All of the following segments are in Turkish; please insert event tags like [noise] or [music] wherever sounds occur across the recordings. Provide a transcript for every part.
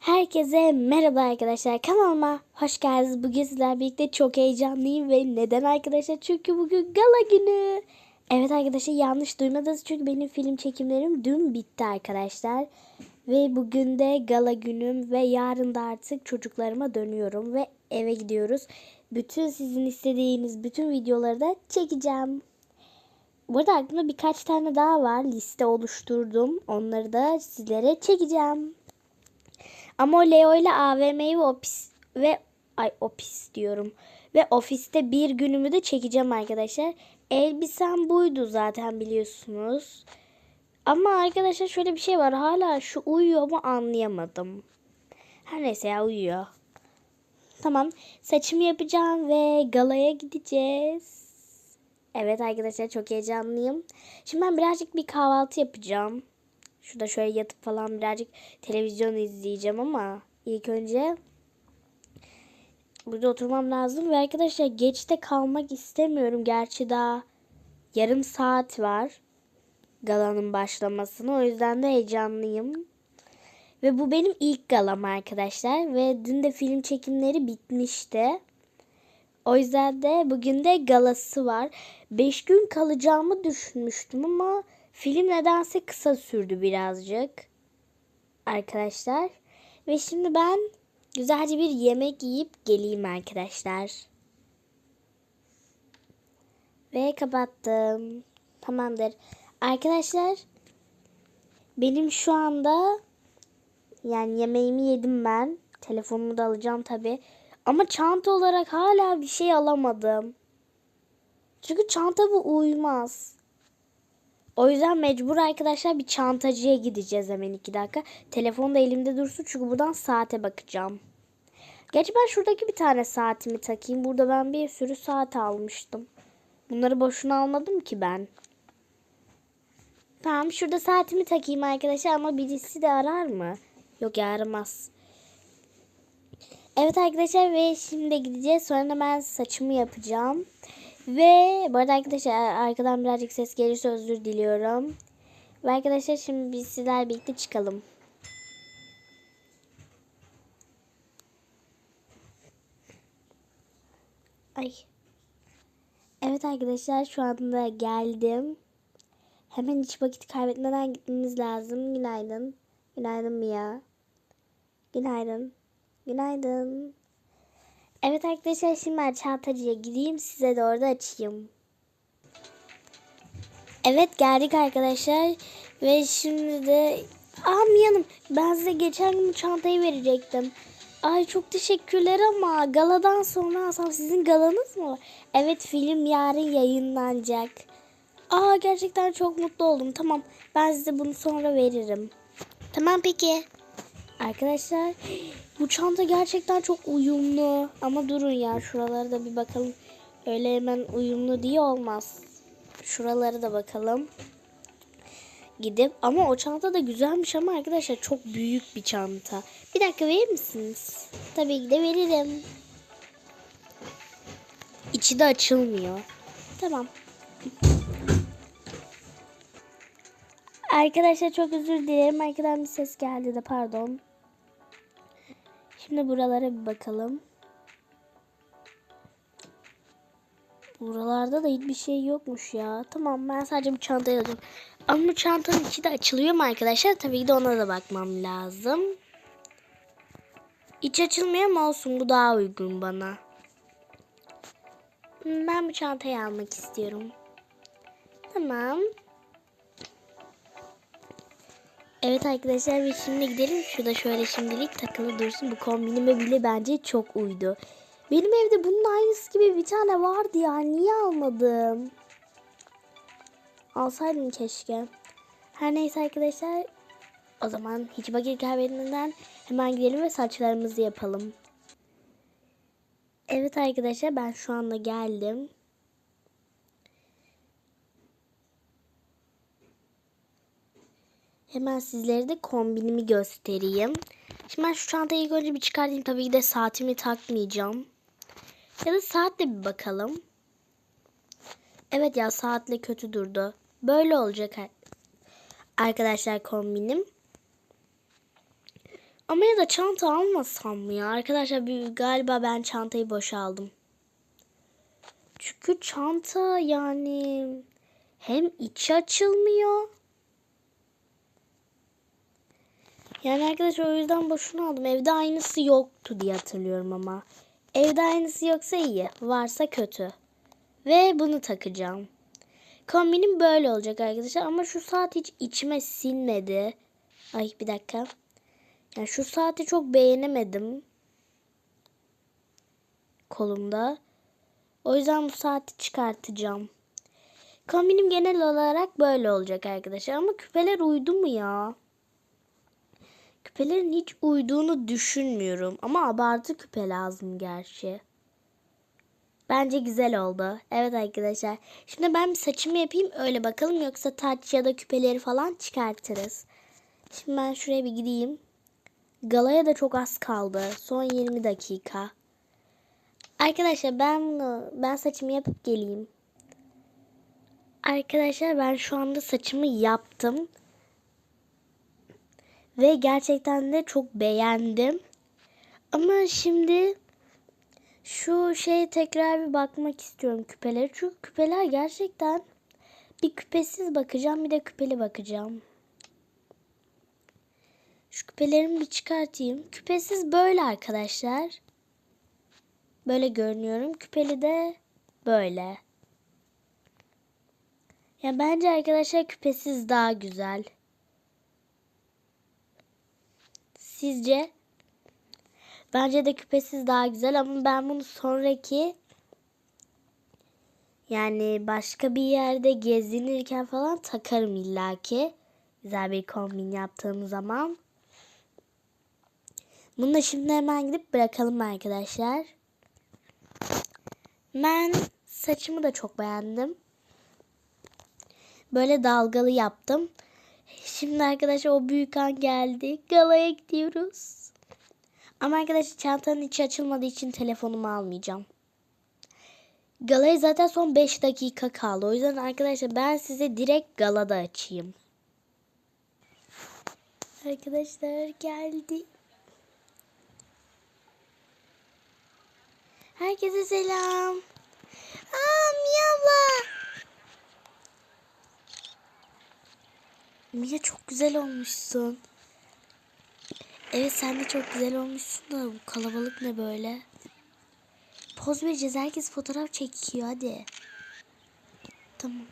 Herkese merhaba arkadaşlar kanalıma hoş geldiniz. Bugün sizlerle birlikte çok heyecanlıyım ve neden arkadaşlar? Çünkü bugün gala günü. Evet arkadaşlar yanlış duymadınız çünkü benim film çekimlerim dün bitti arkadaşlar. Ve bugün de gala günüm ve yarın da artık çocuklarıma dönüyorum ve eve gidiyoruz. Bütün sizin istediğiniz bütün videoları da çekeceğim. Burada aklımda birkaç tane daha var. Liste oluşturdum. Onları da sizlere çekeceğim. Ama Leo ile AVM'yi ve ofis ve ay ofis diyorum. Ve ofiste bir günümü de çekeceğim arkadaşlar. Elbisem buydu zaten biliyorsunuz. Ama arkadaşlar şöyle bir şey var. Hala şu uyuyor mu anlayamadım. Her neyse ya uyuyor. Tamam. Saçımı yapacağım ve galaya gideceğiz. Evet arkadaşlar çok heyecanlıyım. Şimdi ben birazcık bir kahvaltı yapacağım. Şurada şöyle yatıp falan birazcık televizyon izleyeceğim ama ilk önce burada oturmam lazım ve arkadaşlar geçte kalmak istemiyorum. Gerçi daha yarım saat var galanın başlamasına. O yüzden de heyecanlıyım. Ve bu benim ilk galam arkadaşlar ve dün de film çekimleri bitmişti. O yüzden de bugün de galası var. 5 gün kalacağımı düşünmüştüm ama film nedense kısa sürdü birazcık. Arkadaşlar. Ve şimdi ben güzelce bir yemek yiyip geleyim arkadaşlar. Ve kapattım. Tamamdır. Arkadaşlar benim şu anda yani yemeğimi yedim ben. Telefonumu da alacağım tabi. Ama çanta olarak hala bir şey alamadım. Çünkü çanta bu uymaz. O yüzden mecbur arkadaşlar bir çantacıya gideceğiz hemen iki dakika. Telefon da elimde dursun çünkü buradan saate bakacağım. Gerçi ben şuradaki bir tane saatimi takayım. Burada ben bir sürü saat almıştım. Bunları boşuna almadım ki ben. Tamam şurada saatimi takayım arkadaşlar ama birisi de arar mı? Yok ya. Evet arkadaşlar ve şimdi gideceğiz. Sonra ben saçımı yapacağım. Ve bu arada arkadaşlar arkadan birazcık ses gelirse özür diliyorum. Ve arkadaşlar şimdi biz sizler birlikte çıkalım. Ay. Evet arkadaşlar şu anda geldim. Hemen hiç vakit kaybetmeden gitmemiz lazım. Günaydın. Günaydın Mia. Günaydın. Günaydın. Evet arkadaşlar şimdi ben çantacıya gideyim size de orada açayım. Evet geldik arkadaşlar ve şimdi de Aa Mia'nım ben size geçen gün çantayı verecektim. Ay çok teşekkürler ama galadan sonra alsam sizin galanız mı var? Evet film yarın yayınlanacak. Aa gerçekten çok mutlu oldum. Tamam ben size bunu sonra veririm. Tamam peki. Arkadaşlar bu çanta gerçekten çok uyumlu. Ama durun ya şuralara da bir bakalım. Öyle hemen uyumlu diye olmaz. Şuralara da bakalım. Gidip ama o çanta da güzelmiş ama arkadaşlar çok büyük bir çanta. Bir dakika verir misiniz? Tabii ki de veririm. İçi de açılmıyor. Tamam. Arkadaşlar çok özür dilerim. Arkadan bir ses geldi de pardon. Şimdi buralara bir bakalım. Buralarda da hiçbir şey yokmuş ya. Tamam ben sadece bu çantayı alacağım. Ama bu çantanın içi de açılıyor mu arkadaşlar? Tabii ki de ona da bakmam lazım. İç açılmıyor mu olsun bu daha uygun bana. Ben bu çantayı almak istiyorum. Tamam. Evet arkadaşlar ve şimdi gidelim. Şurada şöyle şimdilik takılı dursun. Bu kombinime bile bence çok uydu. Benim evde bunun aynısı gibi bir tane vardı ya. Niye almadım? Alsaydım keşke. Her neyse arkadaşlar. O zaman hiç vakit kaybetmeden hemen gidelim ve saçlarımızı yapalım. Evet arkadaşlar ben şu anda geldim. Hemen sizlere de kombinimi göstereyim. Şimdi ben şu çantayı ilk önce bir çıkartayım. Tabii ki de saatimi takmayacağım. Ya da saatle bir bakalım. Evet ya saatle kötü durdu. Böyle olacak arkadaşlar kombinim. Ama ya da çanta almasam mı ya? Arkadaşlar bir, galiba ben çantayı boşaldım. Çünkü çanta yani hem içi açılmıyor. Yani arkadaşlar o yüzden boşuna aldım. Evde aynısı yoktu diye hatırlıyorum ama. Evde aynısı yoksa iyi. Varsa kötü. Ve bunu takacağım. Kombinim böyle olacak arkadaşlar. Ama şu saat hiç içime sinmedi. Ay bir dakika. Yani şu saati çok beğenemedim. Kolumda. O yüzden bu saati çıkartacağım. Kombinim genel olarak böyle olacak arkadaşlar. Ama küpeler uydu mu ya? Küpelerin hiç uyduğunu düşünmüyorum. Ama abartı küpe lazım gerçi. Bence güzel oldu. Evet arkadaşlar. Şimdi ben bir saçımı yapayım öyle bakalım. Yoksa taç ya da küpeleri falan çıkartırız. Şimdi ben şuraya bir gideyim. Galaya da çok az kaldı. Son 20 dakika. Arkadaşlar ben ben saçımı yapıp geleyim. Arkadaşlar ben şu anda saçımı yaptım. Ve gerçekten de çok beğendim. Ama şimdi şu şeye tekrar bir bakmak istiyorum küpeleri. Çünkü küpeler gerçekten bir küpesiz bakacağım bir de küpeli bakacağım. Şu küpelerimi bir çıkartayım. Küpesiz böyle arkadaşlar. Böyle görünüyorum. Küpeli de böyle. Ya bence arkadaşlar küpesiz daha güzel. Sizce? Bence de küpesiz daha güzel ama ben bunu sonraki yani başka bir yerde gezinirken falan takarım illaki. Güzel bir kombin yaptığım zaman. Bunu da şimdi hemen gidip bırakalım arkadaşlar. Ben saçımı da çok beğendim. Böyle dalgalı yaptım. Şimdi arkadaşlar o büyük an geldi. Galaya gidiyoruz. Ama arkadaşlar çantanın içi açılmadığı için telefonumu almayacağım. Galaya zaten son 5 dakika kaldı. O yüzden arkadaşlar ben size direkt galada açayım. Arkadaşlar geldi. Herkese selam. Aa Mia Mia çok güzel olmuşsun. Evet sen de çok güzel olmuşsun da bu kalabalık ne böyle? Poz vereceğiz. Herkes fotoğraf çekiyor hadi. Tamam.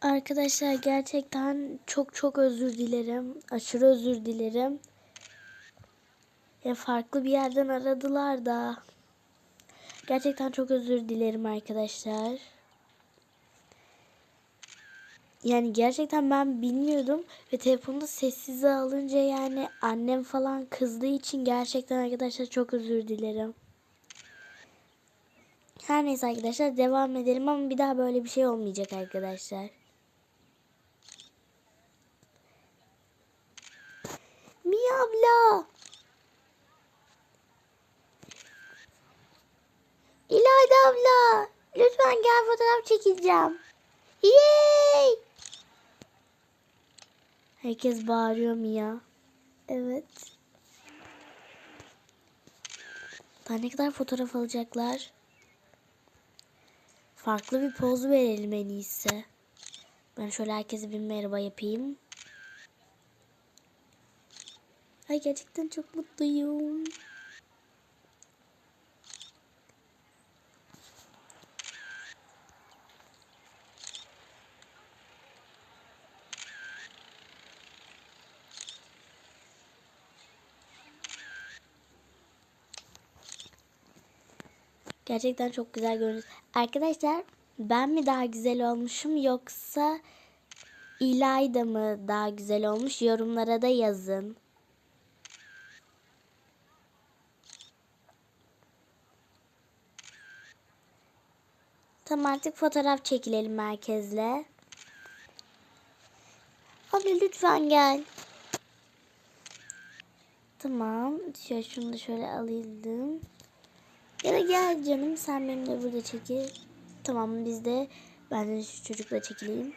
Arkadaşlar gerçekten çok çok özür dilerim. Aşırı özür dilerim. Ya farklı bir yerden aradılar da. Gerçekten çok özür dilerim arkadaşlar. Yani gerçekten ben bilmiyordum ve telefonda sessize alınca yani annem falan kızdığı için gerçekten arkadaşlar çok özür dilerim. Her neyse arkadaşlar devam edelim ama bir daha böyle bir şey olmayacak arkadaşlar. Mia abla. İlayda abla. Lütfen gel fotoğraf çekeceğim. Yay! Herkes bağırıyor Mia. Evet. Daha ne kadar fotoğraf alacaklar? Farklı bir poz verelim en iyisi. Ben şöyle herkese bir merhaba yapayım. Ay gerçekten çok mutluyum. Gerçekten çok güzel görünüyor. Arkadaşlar ben mi daha güzel olmuşum yoksa İlayda mı daha güzel olmuş yorumlara da yazın. Tamam artık fotoğraf çekilelim merkezle. Abi lütfen gel. Tamam. Şunu da şöyle alayım. Ya da gel canım sen benimle burada çekil. Tamam biz de ben de şu çocukla çekileyim.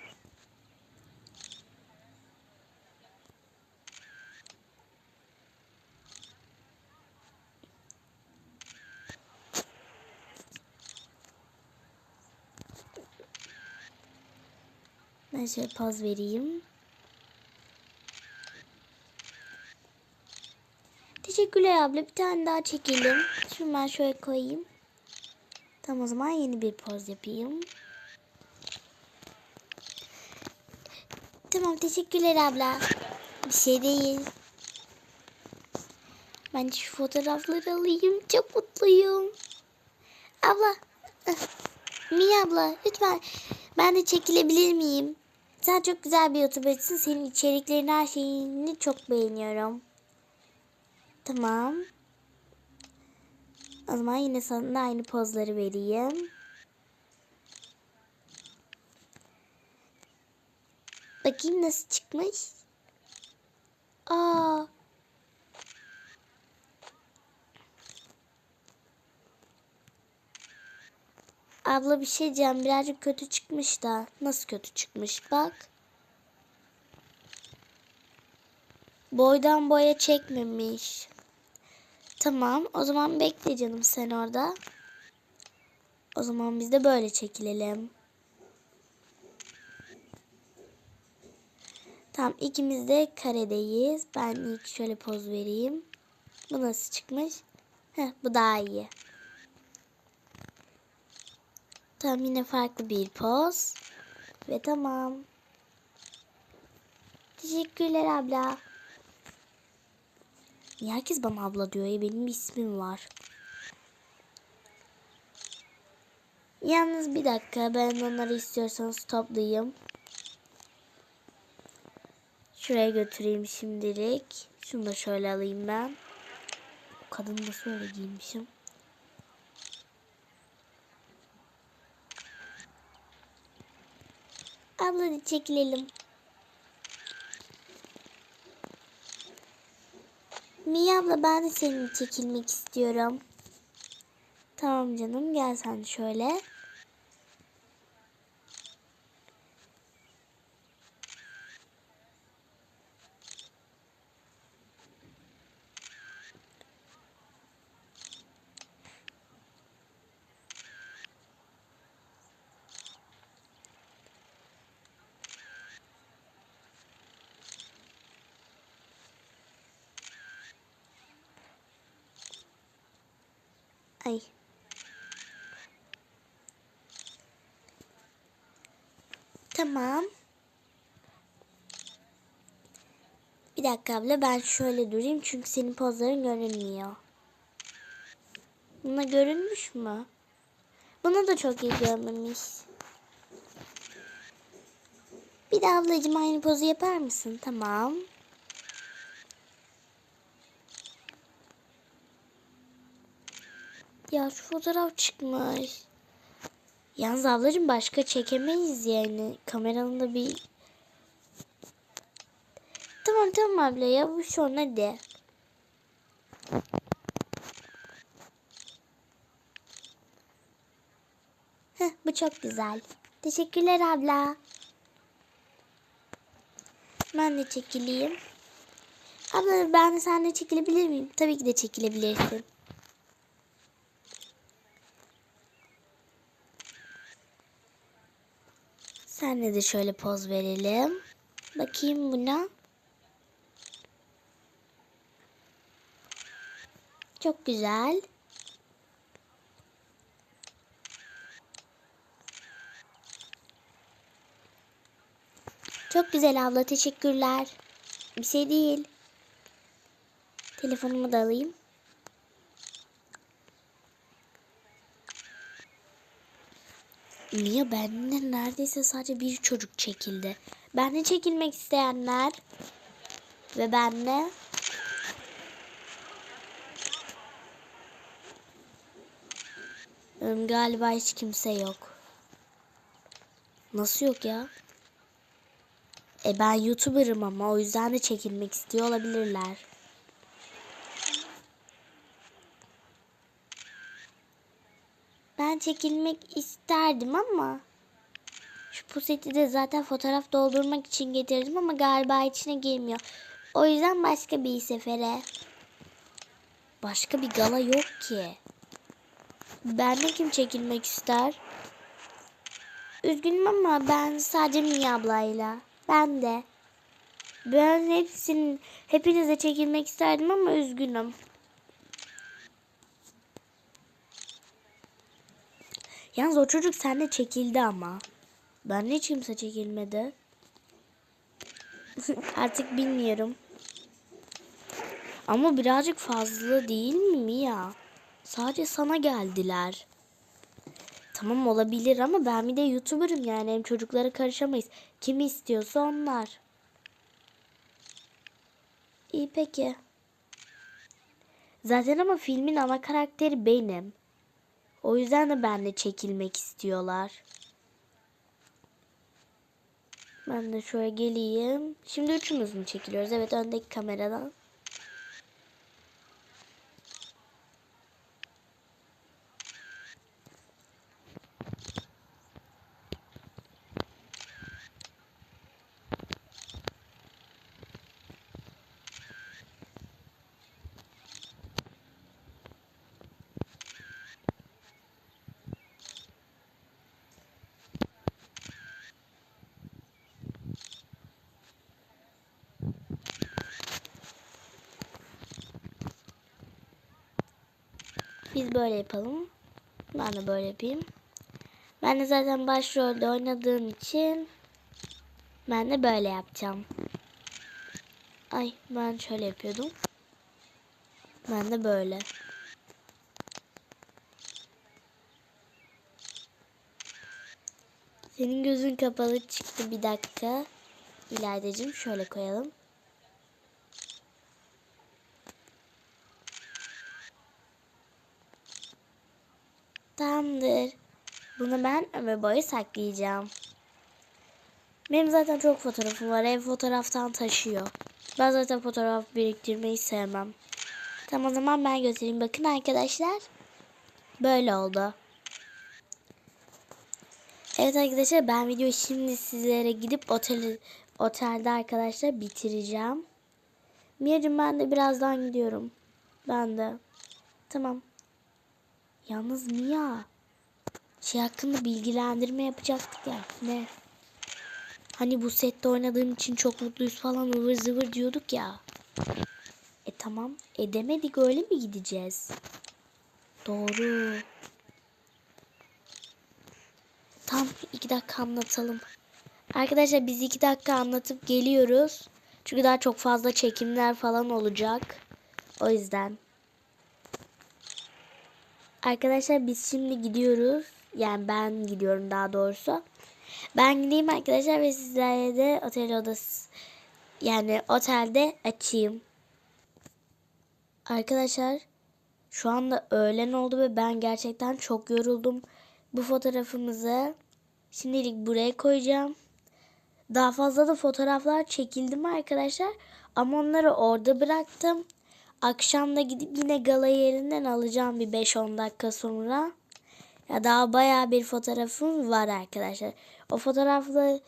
Ben şöyle poz vereyim. Teşekkürler abla. Bir tane daha çekelim. Şunu ben şöyle koyayım. Tamam o zaman yeni bir poz yapayım. Tamam teşekkürler abla. Bir şey değil. Ben şu fotoğrafları alayım. Çok mutluyum. Abla. ıh, Mia abla lütfen ben de çekilebilir miyim? Sen çok güzel bir youtubersin. Senin içeriklerini her şeyini çok beğeniyorum. Tamam. O zaman yine sana aynı pozları vereyim. Bakayım nasıl çıkmış. Aa. Abla bir şey diyeceğim. Birazcık kötü çıkmış da. Nasıl kötü çıkmış? Bak. Boydan boya çekmemiş. Tamam. O zaman bekle canım sen orada. O zaman biz de böyle çekilelim. Tamam ikimiz de karedeyiz. Ben ilk şöyle poz vereyim. Bu nasıl çıkmış? Heh, bu daha iyi. Tamam yine farklı bir poz. Ve tamam. Teşekkürler abla. Niye herkes bana abla diyor ya benim ismim var. Yalnız bir dakika ben onları istiyorsanız toplayayım. Şuraya götüreyim şimdilik. Şunu da şöyle alayım ben. Kadın da şöyle giymişim. Abla da çekilelim. Mia abla ben de seninle çekilmek istiyorum. Tamam canım gel sen şöyle. Ay. Tamam. Bir dakika abla ben şöyle durayım çünkü senin pozların görünmüyor. Buna görünmüş mü? Buna da çok iyi görmemiş. Bir de ablacığım aynı pozu yapar mısın? Tamam. Ya şu fotoğraf çıkmış. Yalnız ablacığım başka çekemeyiz yani. Kameranın da bir... Tamam tamam abla ya bu son hadi. Heh, bu çok güzel. Teşekkürler abla. Ben de çekileyim. Abla ben de seninle çekilebilir miyim? Tabii ki de çekilebilirsin. Senle de şöyle poz verelim. Bakayım buna. Çok güzel. Çok güzel abla teşekkürler. Bir şey değil. Telefonumu da alayım. Niye benden neredeyse sadece bir çocuk çekildi. Benle çekilmek isteyenler ve benle Im, galiba hiç kimse yok. Nasıl yok ya? E ben YouTuber'ım ama o yüzden de çekilmek istiyor olabilirler. Ben çekilmek isterdim ama şu puseti de zaten fotoğraf doldurmak için getirdim ama galiba içine girmiyor. O yüzden başka bir sefere. Başka bir gala yok ki. Ben de kim çekilmek ister? Üzgünüm ama ben sadece Mia ablayla. Ben de. Ben hepsinin hepinize çekilmek isterdim ama üzgünüm. Yalnız o çocuk sende çekildi ama. Ben hiç kimse çekilmedi. [laughs] Artık bilmiyorum. Ama birazcık fazla değil mi Mia? Sadece sana geldiler. Tamam olabilir ama ben bir de YouTuber'ım yani hem çocuklara karışamayız. Kimi istiyorsa onlar. İyi peki. Zaten ama filmin ana karakteri benim. O yüzden de benle çekilmek istiyorlar. Ben de şöyle geleyim. Şimdi üçümüz mü çekiliyoruz? Evet öndeki kameradan. Biz böyle yapalım. Ben de böyle yapayım. Ben de zaten başrolde oynadığım için ben de böyle yapacağım. Ay ben şöyle yapıyordum. Ben de böyle. Senin gözün kapalı çıktı bir dakika. İlaydacığım şöyle koyalım. Tamamdır. Bunu ben ömür boyu saklayacağım. Benim zaten çok fotoğrafım var. Ev fotoğraftan taşıyor. Ben zaten fotoğraf biriktirmeyi sevmem. Tamam o zaman ben göstereyim. Bakın arkadaşlar. Böyle oldu. Evet arkadaşlar ben videoyu şimdi sizlere gidip otel, otelde arkadaşlar bitireceğim. Mia'cığım ben de birazdan gidiyorum. Ben de. Tamam. Yalnız Mia şey hakkında bilgilendirme yapacaktık ya. Ne? Hani bu sette oynadığım için çok mutluyuz falan ıvır zıvır diyorduk ya. E tamam. Edemedik öyle mi gideceğiz? Doğru. Tam iki dakika anlatalım. Arkadaşlar biz iki dakika anlatıp geliyoruz. Çünkü daha çok fazla çekimler falan olacak. O yüzden. Arkadaşlar biz şimdi gidiyoruz. Yani ben gidiyorum daha doğrusu. Ben gideyim arkadaşlar ve sizlerle de otel odası yani otelde açayım. Arkadaşlar şu anda öğlen oldu ve ben gerçekten çok yoruldum. Bu fotoğrafımızı şimdilik buraya koyacağım. Daha fazla da fotoğraflar çekildim arkadaşlar. Ama onları orada bıraktım. Akşam da gidip yine gala yerinden alacağım bir 5-10 dakika sonra. Ya daha baya bir fotoğrafım var arkadaşlar. O fotoğrafları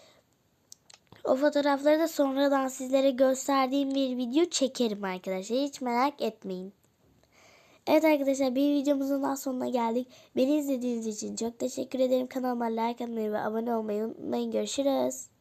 o fotoğrafları da sonradan sizlere gösterdiğim bir video çekerim arkadaşlar. Hiç merak etmeyin. Evet arkadaşlar bir videomuzun daha sonuna geldik. Beni izlediğiniz için çok teşekkür ederim. Kanalıma like atmayı ve abone olmayı unutmayın. Görüşürüz.